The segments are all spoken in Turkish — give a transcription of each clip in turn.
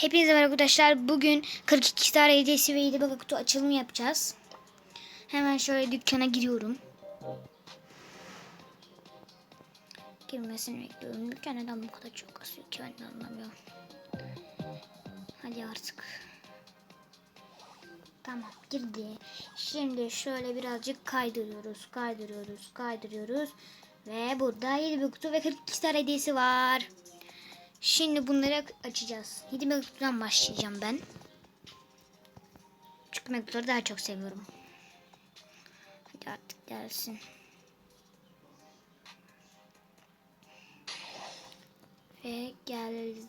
Hepinize merhaba arkadaşlar. Bugün 42 star hediyesi ve 7 baba kutu açılımı yapacağız. Hemen şöyle dükkana giriyorum. Girmesini bekliyorum. Dükkan neden bu kadar çok kasıyor ki ben de anlamıyorum. Hadi artık. Tamam girdi. Şimdi şöyle birazcık kaydırıyoruz. Kaydırıyoruz. Kaydırıyoruz. Ve burada 7 bir kutu ve 42 star hediyesi var. Şimdi bunları açacağız. 7 mektuptan başlayacağım ben. Çünkü mektupları daha çok seviyorum. Hadi artık gelsin. Ve geldi.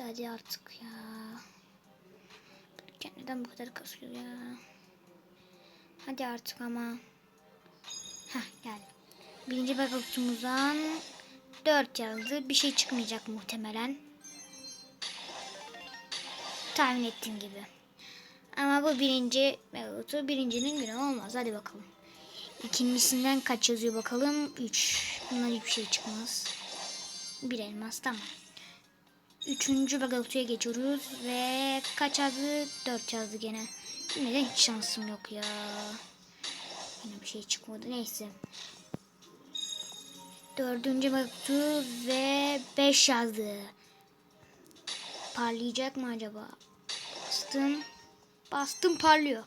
Hadi artık ya. Neden bu kadar kasıyor ya? Hadi artık ama. Heh geldi. Birinci mektubumuzdan 4 yazdı. Bir şey çıkmayacak muhtemelen. Tahmin ettiğim gibi. Ama bu birinci mevzutu birincinin günü olmaz. Hadi bakalım. İkincisinden kaç yazıyor bakalım. 3. Bundan hiçbir şey çıkmaz. Bir elmas tamam. Üçüncü bagaltuya geçiyoruz ve kaç yazdı? 4 yazdı gene. Yine de hiç şansım yok ya. Yine bir şey çıkmadı. Neyse. Dördüncü mektup ve 5 yazdı. Parlayacak mı acaba? Bastım. Bastım parlıyor.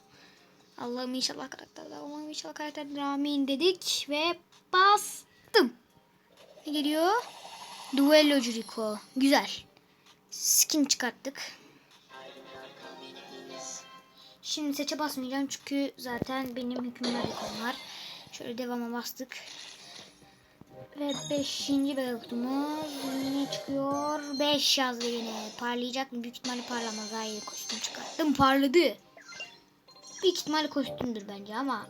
Allah'ım inşallah karakterler. Allah'ım inşallah karakterler. Amin dedik ve bastım. Ne geliyor? Duellocu Rico. Güzel. Skin çıkarttık. Şimdi seçe basmayacağım çünkü zaten benim hükümler var. Şöyle devama bastık. Ve 5. bölümümüz ne çıkıyor? 5 yazdı yine. Parlayacak mı? Büyük ihtimalle parlamaz. Hayır kostüm çıkarttım. Parladı. Büyük ihtimalle kostümdür bence ama.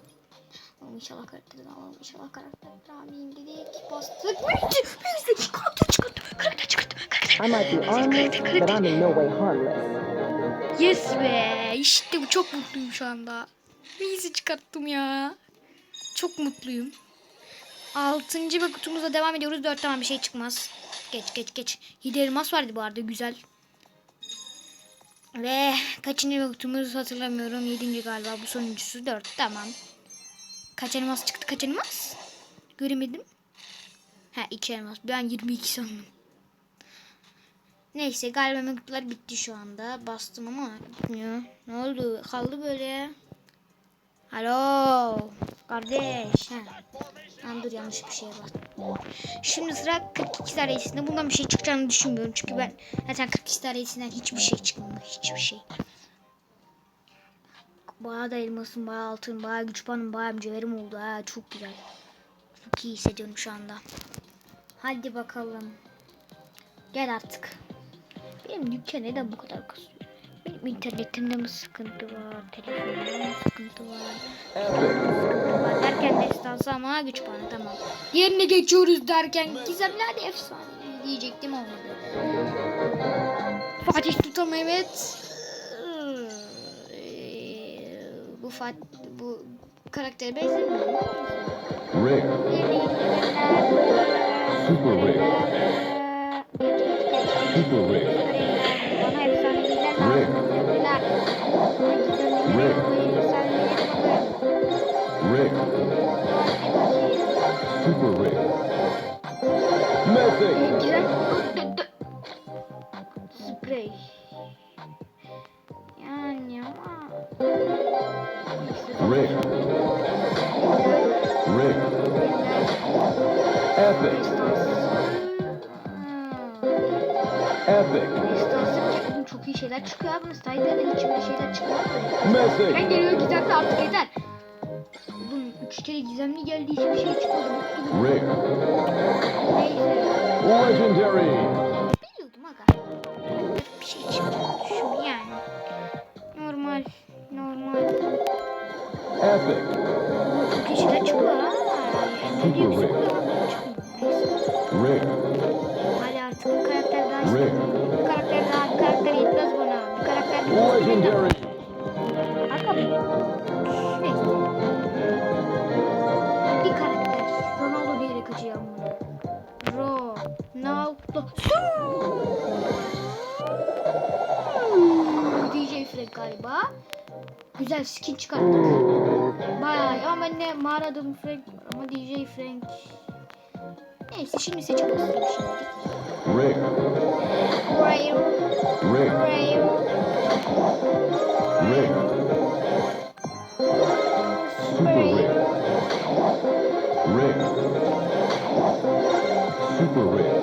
Oğlum inşallah karakterden alalım. İnşallah karakterden amin dedik. Bastık. Neyse. Karakter çıkarttım. Karakter çıkarttım. Karakter. I might be armed, but I'm in no way harmless. Yes be. İşte bu çok mutluyum şu anda. Neyse çıkarttım ya. Çok mutluyum. Altıncı ve kutumuzla devam ediyoruz. Dört tane bir şey çıkmaz. Geç geç geç. Elmas vardı bu arada güzel. Ve kaçıncı ve kutumuz hatırlamıyorum. Yedinci galiba bu sonuncusu. Dört tamam. Kaç elmas çıktı kaç elmas? Göremedim. Ha iki elmas. Ben 22 sandım. Neyse galiba mektuplar bitti şu anda. Bastım ama bitmiyor. Ne oldu? Kaldı böyle. Alo. Kardeş. Ha. Lan dur yanlış bir şeye bastım. Şimdi sıra 42 tarihesinde. Bundan bir şey çıkacağını düşünmüyorum. Çünkü ben zaten 42 tarihesinden hiçbir şey çıkmıyor. Hiçbir şey. Bayağı da elmasım, bayağı altın, bayağı güç puanım, bayağı mücevherim oldu. Ha, çok güzel. Çok iyi hissediyorum şu anda. Hadi bakalım. Gel artık. Benim dükkan neden bu kadar kasıyor? İnternetimde mi sıkıntı var? Telefonumda mı sıkıntı var? Sıkıntı var derken destansı ama güç puanı tamam. Diğerine geçiyoruz derken gizemli hadi efsane diyecektim olmadı. Fatih Sultan Mehmet Ee, bu Fat bu karaktere benzemiyor? Rare. Super rare. Super rare. Bana efsaneler lazım. Efsaneler. Rare. Super rare. Mythic. Güzel. Sprey. Yani ama. Rare. Rare. Epic. Epic. Şeyler çıkıyor abi. Slider'da hiç böyle şeyler çıkmıyor. Ben Mythic. geliyor gizemli artık yeter. Oğlum 3 kere gizemli geldi hiçbir şey çıkmadı. Bu. Rare. Neyse. Legendary. Biliyordum aga. Bir şey çıkacağını düşündüm yani. Normal. Normal. Epic. İyi şeyler çıkıyor ha. Yani diyorsun? Çıkmıyor. Neyse. Rare. Hadi artık bir karakter daha istiyorum. Legendary. Mı? Bir karakter. Ronaldo diyerek kaçacağım bunu. Ronaldo. çıkarttık galiba. Güzel skin çıkarttık. Bayağı ama ben de mağaradım Frank ama DJ Frank. Neyse şimdi seçe basıyorum şimdi. Rare. Rare, Rare. rare, Rare. Super rare. Rare. Super rare.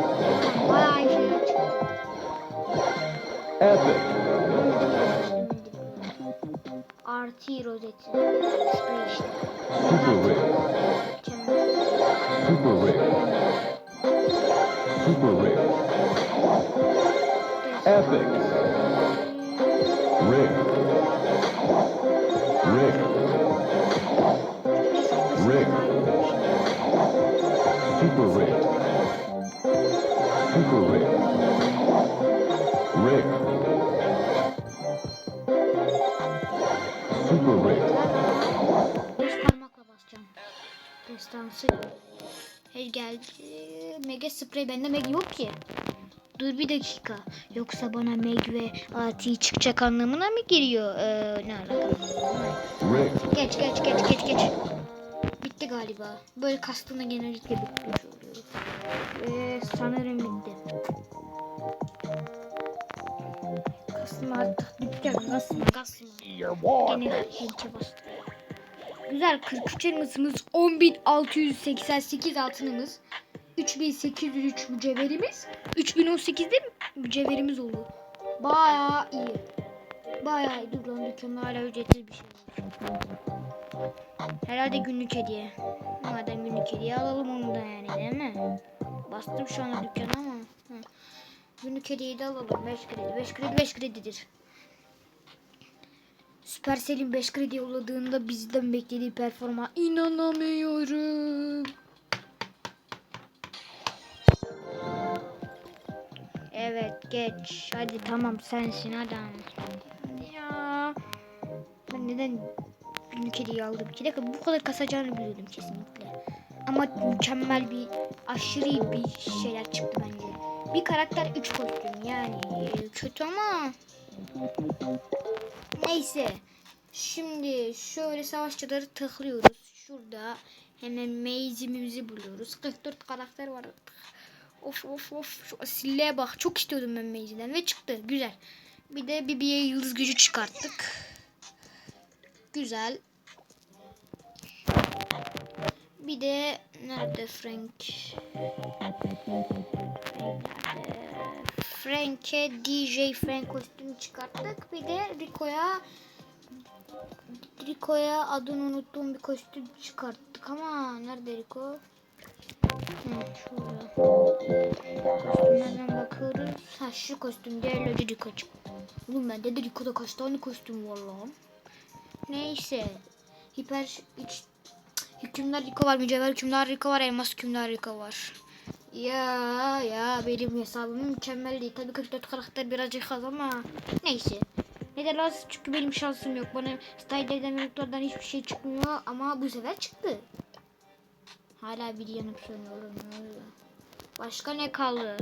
Bayağı iyi şeyler çıktı. Epic. Sprey işte. Super rare. Mükemmel. Super rare. Super rare. Epic. Rare. Rare. Rare. Super rare. Super rare. Destansı. Hey geldi. Mega sprey bende meg yok ki. Dur bir dakika. Yoksa bana meg ve ati çıkacak anlamına mı geliyor? Ee, ne alaka? Geç geç geç geç geç. Bitti galiba. Böyle kastığında genellikle bitmiş oluyor. Ve sanırım bitti. Kastım artık dükkan nasıl kasma. Gene hençe bastı. Güzel 43 elmasımız 10.688 altınımız 3803 mücevherimiz 3018'de mücevherimiz oldu. Bayağı iyi. Bayağı iyi. Dur lan dükkanda hala ücretsiz bir şey. Herhalde günlük hediye. Madem günlük hediye alalım onu da yani değil mi? Bastım şu anda dükkana ama. Hı. Günlük hediyeyi de alalım. 5 kredi. 5 kredi 5 kredidir. Supercell'in 5 kredi yolladığında bizden beklediği performa inanamıyorum. Evet geç. Hadi tamam sensin adam. Ya. Ben neden günlük hediye aldım ki? Dakika bu kadar kasacağını biliyordum kesinlikle. Ama mükemmel bir aşırı bir şeyler çıktı bence. Bir karakter 3 kostüm yani kötü ama neyse. Şimdi şöyle savaşçıları tıklıyoruz. Şurada hemen meyzimizi buluyoruz. 44 karakter var. Of of of. Şu asilleye bak. Çok istiyordum ben meyziden ve çıktı. Güzel. Bir de Bibi'ye yıldız gücü çıkarttık. Güzel. Bir de nerede Frank? Frank'e DJ Frank kostümü çıkarttık. Bir de Rico'ya Rico'ya adını unuttuğum bir kostüm çıkarttık ama nerede Rico? Şurada. Kostümlerden bakıyoruz. Ha şu kostüm değerli Rico çıktı. Oğlum bende de Rico'da kaç tane kostüm var lan. Neyse. Hiper iç hükümdar Rico var, mücevher hükümdar Rico var, elmas hükümdar Rico var. Ya ya benim hesabım mükemmel değil. Tabii 44 karakter birazcık az ama neyse. Neden az? Çünkü benim şansım yok. Bana Style'den notlardan hiçbir şey çıkmıyor ama bu sefer çıktı. Hala bir yanıp sönüyorum. Başka ne kaldı?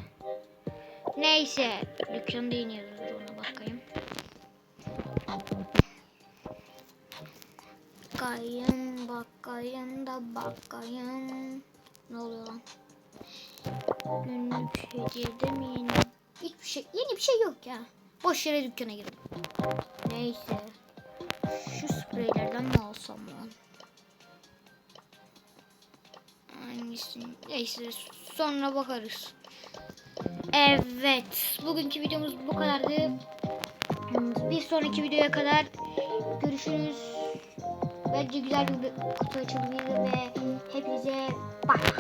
Neyse. Dükkanda iniyoruz. Ona bakayım. Bakayım, bakayım da bakayım. Ne oluyor lan? Günlük hediyede mi yeni? Hiçbir şey, yeni bir şey yok ya. Boş yere dükkana girdim. Neyse. Şu spreylerden mi alsam lan? Hangisi? Neyse sonra bakarız. Evet. Bugünkü videomuz bu kadardı. Bir sonraki videoya kadar görüşürüz. Bence güzel bir kutu açılımıydı ve hepinize bye.